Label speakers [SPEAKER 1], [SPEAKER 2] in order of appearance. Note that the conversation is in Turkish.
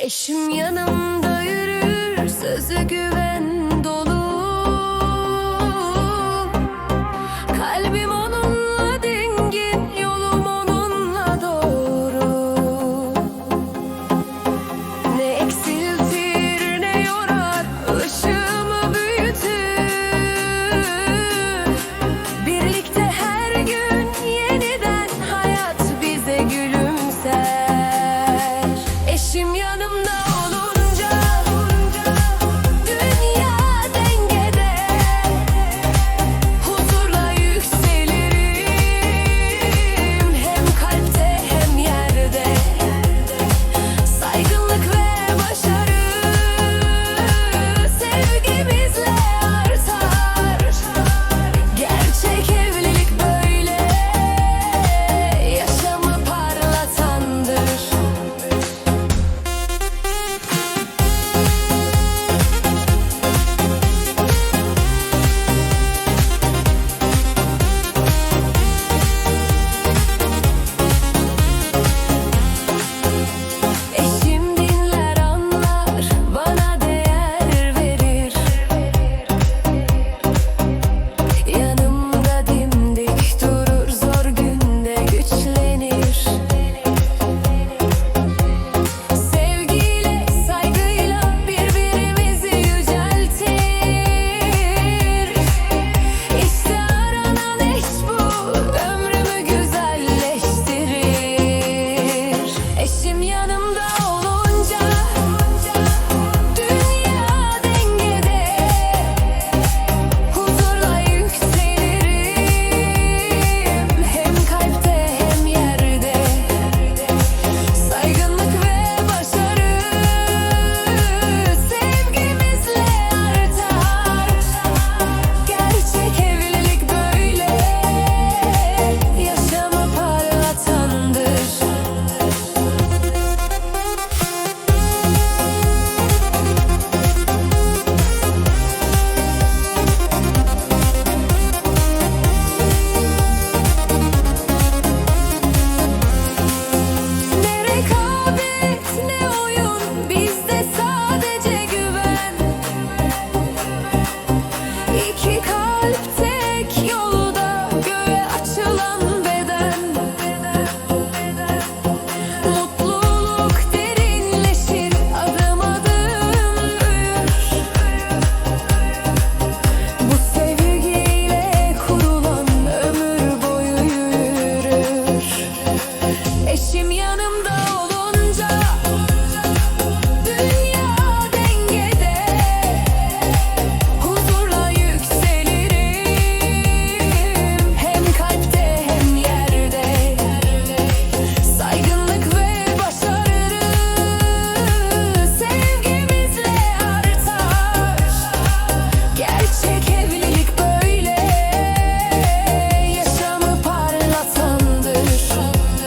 [SPEAKER 1] Eşim yanımda yürür, sözü güven ömrümü güzelleştirir Eşim yanımda olunca